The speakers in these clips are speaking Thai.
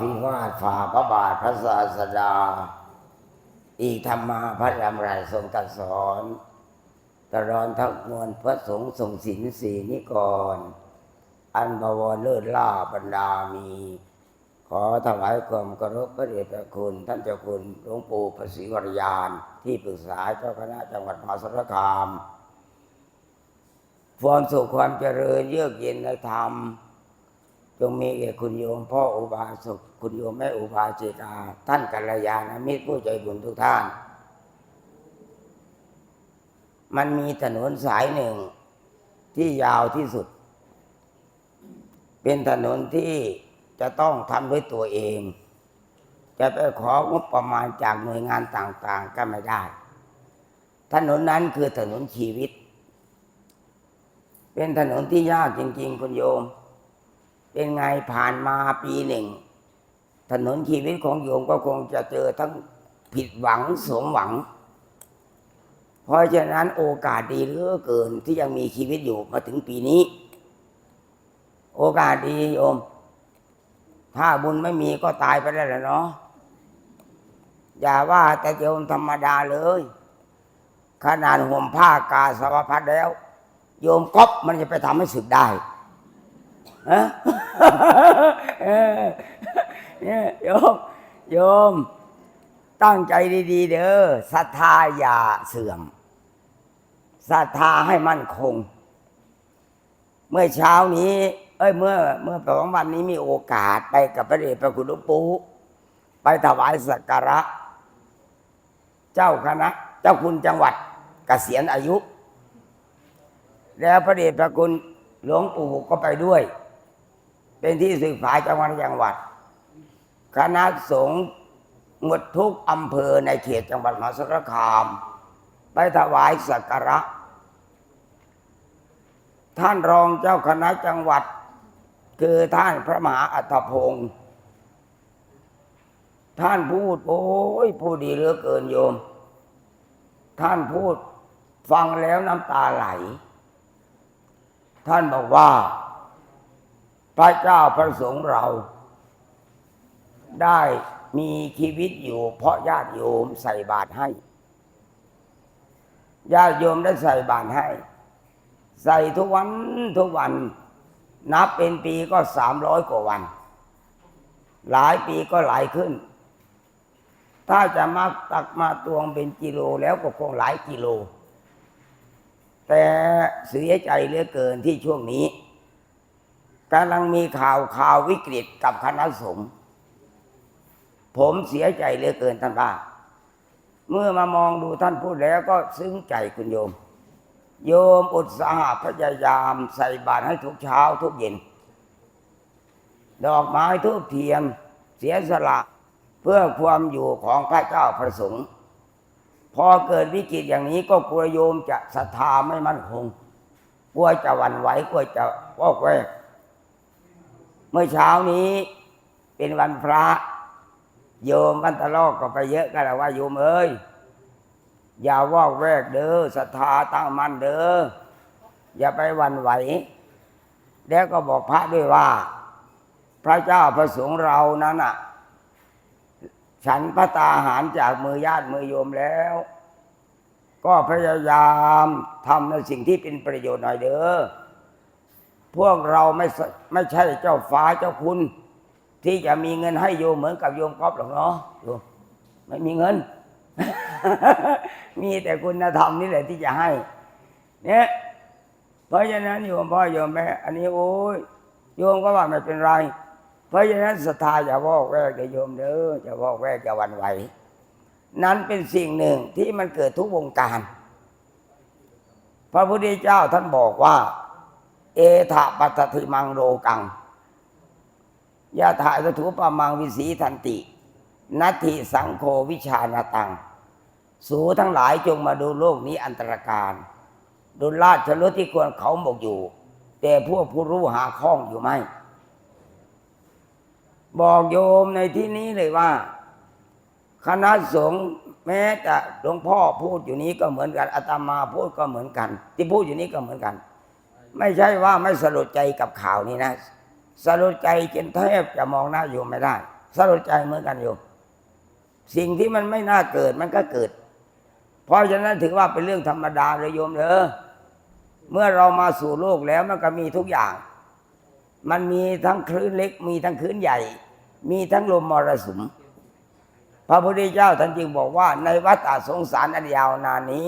พิวาทฝ่าพระบาทพระศาสดา อีกธรรมาพระดำรัสทรงตรัสสอนตลอดทั้งมวลพระสงฆ์ทรงศีลสีนิกร อันบวรเลิศล่าบรรดามี ขอถวายความเคารพพระเดชพระคุณ ท่านเจ้าคุณหลวงปู่พระศรีวรยาน ที่ปรึกษาเจ้าคณะจังหวัดมหาสารคามความสุขความเจริญเยือกเย็นในธรรม จงมีแก่คุณโยมพ่ออุบาสกคุณโยมแม่อุบาสิกา ท่านกัลยาณมิตรผู้ใจบุญทุกท่าน มันมีถนนสายหนึ่งที่ยาวที่สุด เป็นถนนที่จะต้องทำด้วยตัวเอง จะไปของบประมาณจากหน่วยงานต่าง ๆ ก็ไม่ได้ ถนนนั้นคือถนนชีวิต เป็นถนนที่ยากจริง ๆ คุณโยม เป็นไงผ่านมาปีหนึ่ง ถนนชีวิตของโยมก็คงจะเจอทั้งผิดหวังสมหวัง เพราะฉะนั้นโอกาสดีเหลือเกินที่ยังมีชีวิตอยู่มาถึงปีนี้ โอกาสดีโยม ถ้าบุญไม่มีก็ตายไปแล้วแหละเนาะอย่าว่าแต่โยมธรรมดาเลย ขนาดห่มผ้ากาสาวพัดแล้ว โยมก๊อปมันจะไปทำให้สึกได้ เนี่ยโยมโยม ตั้งใจดีๆ เด้อศรัทธาอย่าเสื่อมศรัทธาให้มั่นคง เมื่อเช้านี้ เอ้ยเมื่อ เมื่อสองวันนี้มีโอกาสไปกับพระเดชพระคุณหลวงปู่ไปถวายสักการะ เจ้าคณะ เจ้าคุณจังหวัดเกษียณอายุ แล้วพระเดชพระคุณหลวงปู่ก็ไปด้วย เป็นที่ศึกษาจังหวัดจังหวัด คณะสงฆ์หมดทุกอำเภอในเขตจังหวัดมหาสารคาม ไปถวายสักการะ ท่านรองเจ้าคณะจังหวัด คือท่านพระมหาอัตพงศ์ท่านพูด โอ้ยพูดดีเหลือเกินโยม ท่านพูดฟังแล้วน้ำตาไหล ท่านบอกว่า พระเจ้าพระสงฆ์เรา ได้มีชีวิตอยู่ เพราะญาติโยมใส่บาตรให้ ญาติโยมได้ใส่บาตรให้ ใส่ทุกวันทุกวัน นับเป็นปีก็สามร้อยกว่าวัน หลายปีก็หลายขึ้น ถ้าจะมาตักมาตวงเป็นกิโลแล้วก็คงหลายกิโล แต่เสียใจเหลือเกินที่ช่วงนี้ กำลังมีข่าวข่าววิกฤตกับคณะสงฆ์ผมเสียใจเหลือเกินท่านว่าเมื่อมามองดูท่านพูดแล้วก็ซึ้งใจคุณโยม โยมอุตสาหะพยายามใส่บาตรให้ทุกเช้าทุกเย็น ดอกไม้ทุกเทียมเสียสละเพื่อความอยู่ของพระเจ้าพระสงฆ์พอเกิดวิกฤตอย่างนี้ก็กลัวโยมจะศรัทธาไม่มั่นคง กลัวจะหวั่นไหวกลัวจะวอกแวก เมื่อเช้านี้เป็นวันพระ โยมวันตะลอกก็ไปเยอะกันแล้วว่าโยมเอ้ยอย่าวอกแวกเด้อศรัทธาตั้งมั่นเด้ออย่าไปวันไหว แล้วก็บอกพระด้วยว่า พระเจ้าพระสงฆ์เรานั้นอะ ฉันพระตาหารจากมือญาติมือโยมแล้ว ก็พยายามทำในสิ่งที่เป็นประโยชน์หน่อยเด้อ พวกเราไม่ไม่ใช่เจ้าฟ้าเจ้าคุณ ที่จะมีเงินให้โยมเหมือนกับโยมก๊อฟหรอกเนาะโยมไม่มีเงิน มีแต่คุณธรรมนี่แหละที่จะให้ เนี่ยเพราะฉะนั้นโยมพ่อโยมแม่อันนี้โอ้ยโยมก็ว่าไม่เป็นไร เพราะฉะนั้นศรัทธาอย่าวอกแวกเด้อโยมเด้ออย่าวอกแวกอย่าวันไหว นั้นเป็นสิ่งหนึ่งที่มันเกิดทุกวงการ พระพุทธเจ้าท่านบอกว่า เอถะปัตติมังโลกังยาถายวัตถุปมังวิสีทันตินัตถิสังโฆวิชานาตัง สูทั้งหลายจงมาดูโลกนี้อันตรการดูราชรถที่ควรเขาหมกอยู่ แต่พวกผู้รู้หาข้องอยู่ไหมบอกโยมในที่นี้เลยว่า คณะสงฆ์แม้แต่หลวงพ่อพูดอยู่นี้ก็เหมือนกันอาตมาพูดก็เหมือนกัน ที่พูดอยู่นี้ก็เหมือนกัน ไม่ใช่ว่าไม่สลดใจกับข่าวนี้นะสลดใจจนแทบจะมองหน้าโยมไม่ได้สลดใจเหมือนกันโยมสิ่งที่มันไม่น่าเกิดมันก็เกิด เพราะฉะนั้นถือว่าเป็นเรื่องธรรมดาเลยโยมเด้อเมื่อเรามาสู่โลกแล้วมันก็มีทุกอย่าง มันมีทั้งคลื่นเล็ก มีทั้งคลื่นใหญ่ มีทั้งลมมรสุมพระพุทธเจ้าท่านจึงบอกว่าในวัฏสงสารอันยาวนานนี้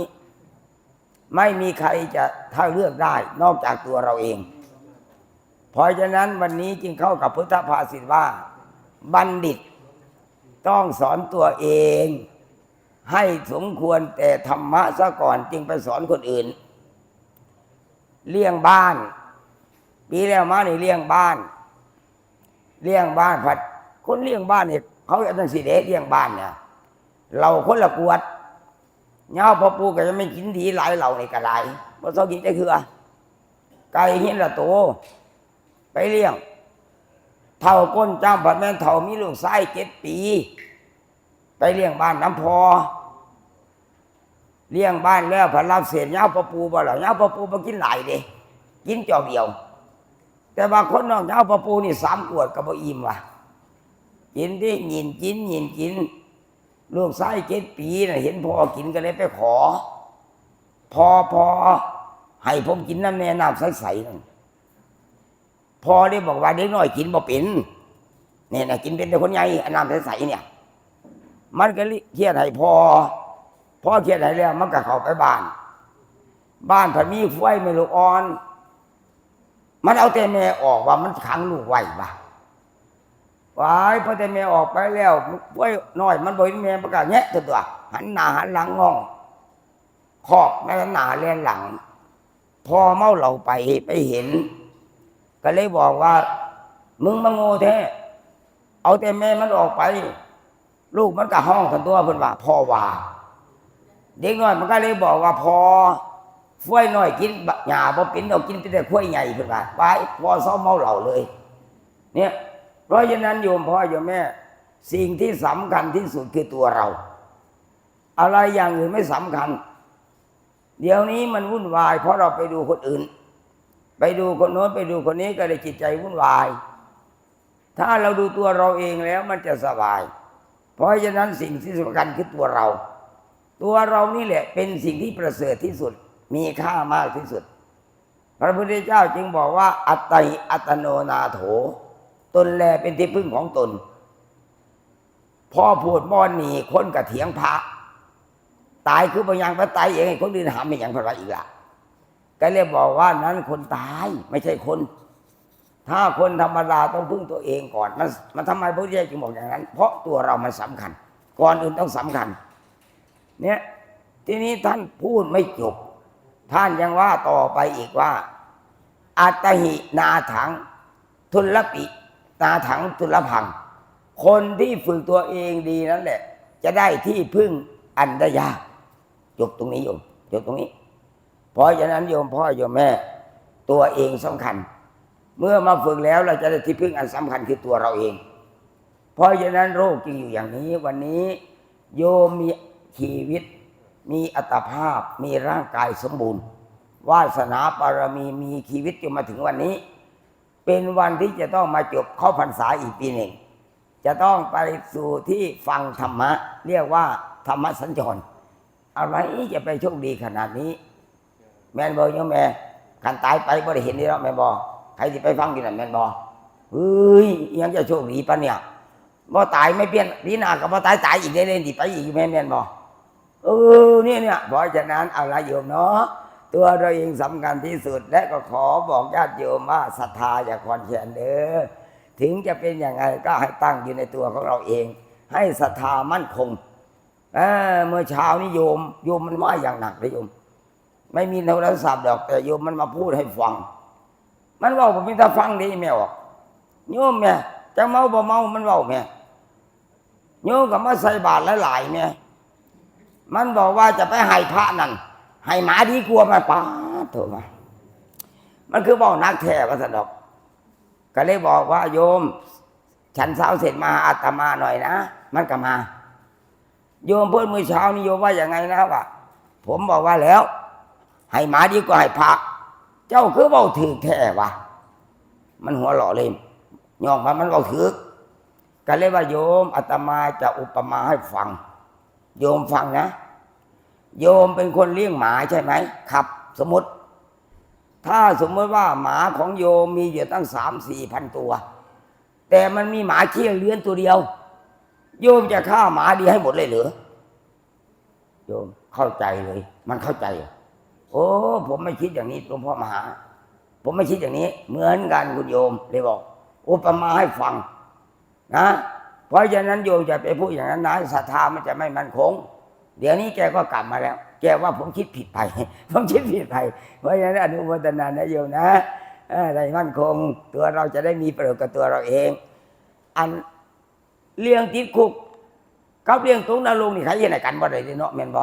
ไม่มีใครจะถ้าเลือกได้ นอกจากตัวเราเอง เพราะฉะนั้นวันนี้จึงเข้ากับพุทธภาษิตว่า บัณฑิต ต้องสอนตัวเอง ให้สมควรแต่ธรรมะซะก่อนจึงไปสอนคนอื่น เลี้ยงบ้าน ปีแล้วมานี่เลี้ยงบ้าน เลี้ยงบ้านผัด คนเลี้ยงบ้านเนี่ยเขาจะต้องสีเดเลี้ยงบ้านเนี่ยเราคนละกวด เงาพ่อปูก็จะไม่กินดีหลายเหล่าในกระไรเพราะเขากินได้คือไก่เห็นละโต ไปเลี้ยงเท่าก้นจ้ำผัดแม่นเท่ามีลูกไส้เจ็ดปี ไปเลี้ยงบ้านน้ำพอ เลี้ยงบ้านแล้วผัดรับเศษเงาพ่อปูบ่หรอเงาพ่อปูมากินหลายเด้กินจอกเดียว แต่บางคนนอกเงาพ่อปูนี่สามขวดกับบ่อิ่มว่ะกินที่ยินกินยินกิน ลูกชายเจ็ดปีนะเห็นพ่อกินก็เลยไปขอ พอพอให้ผมกินน้ำแน่น้ำใสๆนั่นพอได้บอกว่าเด็กน้อยกินบ่เป็นเนี่ยนะกินเป็นแต่คนใหญ่น้ำใสๆเนี่ย มันก็เครียดให้พอพอเครียดให้แล้วมันก็เข้าไปบ้าน บ้านผันมีไฟไม่ลูกอ่อน มันเอาแต่แม่ออกว่ามันขังลูกไว้บ้า วายพอแต่แม่ออกไปแล้วป่วยน้อย มันบ่เห็นแม่ประกาศแงะตัวตัวหันหน้าหันหลังงองคอกในหน้าเลียนหลัง พอเมาเหล่าไปไปเห็น ก็เลยบอกว่า มึงมาโง่แท้เอาแต่แม่มันออกไป ลูกมันก็ห้องกันตัวเพิ่นว่าพ่อว่าเด็กน้อยมันก็เลยบอกว่าพอฟ้วยน้อยกินหญ้าบ่เป็นเอากินเป็นแต่ข้วยใหญ่เพิ่นว่าไปพอซ้อมเมาเหล่าเลย เนี่ย เพราะฉะนั้นโยมพ่อโยมแม่ สิ่งที่สำคัญที่สุดคือตัวเรา อะไรอย่างอื่นไม่สำคัญ เดี๋ยวนี้มันวุ่นวาย เพราะเราไปดูคนอื่น ไปดูคนโน้นไปดูคนนี้ก็เลยจิตใจวุ่นวาย ถ้าเราดูตัวเราเองแล้วมันจะสบาย เพราะฉะนั้นสิ่งที่สำคัญคือตัวเรา ตัวเรานี่แหละเป็นสิ่งที่ประเสริฐที่สุด มีค่ามากที่สุด พระพุทธเจ้าจึงบอกว่า อัตติอัตโนนาโถ ตนแลเป็นที่พึ่งของตน พ่อพูดม่อนหนีคนกับเถียงพระ ตายคือพยังพระตายเองคนอื่นหามไม่อย่างพระอีกละก็เลยบอกว่านั้นคนตายไม่ใช่คน ถ้าคนธรรมดาต้องพึ่งตัวเองก่อน มันมันทำไมพระพุทธเจ้าจึงบอกอย่างนั้น เพราะตัวเรามันสำคัญ ก่อนอื่นต้องสำคัญ เนี่ยทีนี้ท่านพูดไม่จบ ท่านยังว่าต่อไปอีกว่าอัตหินาถัง ทุลปิ นาถังทุลพัง คนที่ฝึกตัวเองดีนั่นแหละ จะได้ที่พึ่งอันได้ยากจบตรงนี้โยมจบตรงนี้ เพราะฉะนั้นโยมพ่อโยมแม่ ตัวเองสำคัญ เมื่อมาฝึกแล้วเราจะได้ที่พึ่งอันสำคัญคือตัวเราเอง เพราะฉะนั้นโรคจึงอยู่อย่างนี้ วันนี้ โยมมีชีวิต มีอัตภาพ มีร่างกายสมบูรณ์ วาสนาบารมีมีชีวิตจนมาถึงวันนี้ เป็นวันที่จะต้องมาจบเข้าพรรษาอีกปีหนึ่ง จะต้องไปสู่ที่ฟังธรรมะ เรียกว่าธรรมสัญจร อะไรจะไปโชคดีขนาดนี้ แมนบอยังแม่กันตายไปบ่ได้เห็นนี่แล้วแมนบอใครที่ไปฟังที่นั่นแมนบอเฮ้ยยังจะโชคดีปะเนี่ยบ่ตายไม่เปลี่ยนปีหนาก็บ่ตายตายอีกได้เลยดิไปอีกแม่นแมนบอเออเนี่ยเนี่ยเพราะฉะนั้นเอาละโยมเนาะ ตัวเราเองสำคัญที่สุด และก็ขอบอกญาติโยมว่าศรัทธาอย่าคอนแขนเด้อถึงจะเป็นอย่างไรก็ให้ตั้งอยู่ในตัวของเราเอง ให้ศรัทธามั่นคงเเมื่อเช้านี้โยม โยมมันว่าอย่างหนักเลยโยม ไม่มีโทรศัพท์ดอกแต่โยมมันมาพูดให้ฟัง มันว่าผมไม่ได้ฟังดีแม่ออกโยมแม่จะเมาบ่เมามันว่าแม่โยมกับมาใส่บาตรหลายๆแม่มันบอกว่าจะไปให้พระนั่น ให้หมาดีกลัวมาป้าดเถอะมามันคือบอกนักแท้พระสดอกก็เลยบอกว่าโยม ฉันเช้าเสร็จมาอาตมาหน่อยนะ มันก็มา โยมเพื่อนมือเช้านี่โยมว่าอย่างไงนะวะผมบอกว่าแล้ว ให้หมาดีกว่าให้พระเจ้าคือเบาถือแท้วะมันหัวหล่อเลยยองมามันเบาถือก็เลยว่าโยมอาตมาจะอุปมาให้ฟัง โยมฟังนะ โยมเป็นคนเลี้ยงหมาใช่ไหมครับ สมมติ ถ้าสมมติว่าหมาของโยมมีอยู่ตั้งสามสี่พันตัว แต่มันมีหมาเชี่ยเลี้ยนตัวเดียว โยมจะฆ่าหมาดีให้หมดเลยเหรือโยมเข้าใจเลย มันเข้าใจ โอ้ผมไม่คิดอย่างนี้หลวงพ่อมหา ผมไม่คิดอย่างนี้ เหมือนกันคุณโยมเลยบอกอุปมาให้ฟัง นะ เพราะฉะนั้นโยมจะไปพูดอย่างนั้นนะศรัทธามันจะไม่มั่นคง เดี๋ยวนี้แกก็กลับมาแล้ว แกว่าผมคิดผิดไปผมคิดผิดไปเพราะฉะนั้นอนุโมทนานะโยมนะออได้มั่นคงตัวเราจะได้มีประโยชน์กับตัวเราเอง อันเลี้ยงติดคุกกับเลี้ยงตรงนรกนี่ใครเห็นกันบ่ได้เนาะแม่นบ่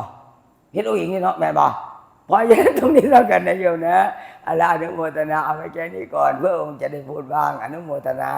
เฮ็ดเอาเองนี่เนาะแม่นบ่เพราะฉะนั้นตรงนี้แล้วกันนะโยมนะอาลาอนุโมทนาเอาไว้แค่นี้ก่อนเพื่อองค์จะได้พูดบ้างอนุโมทนา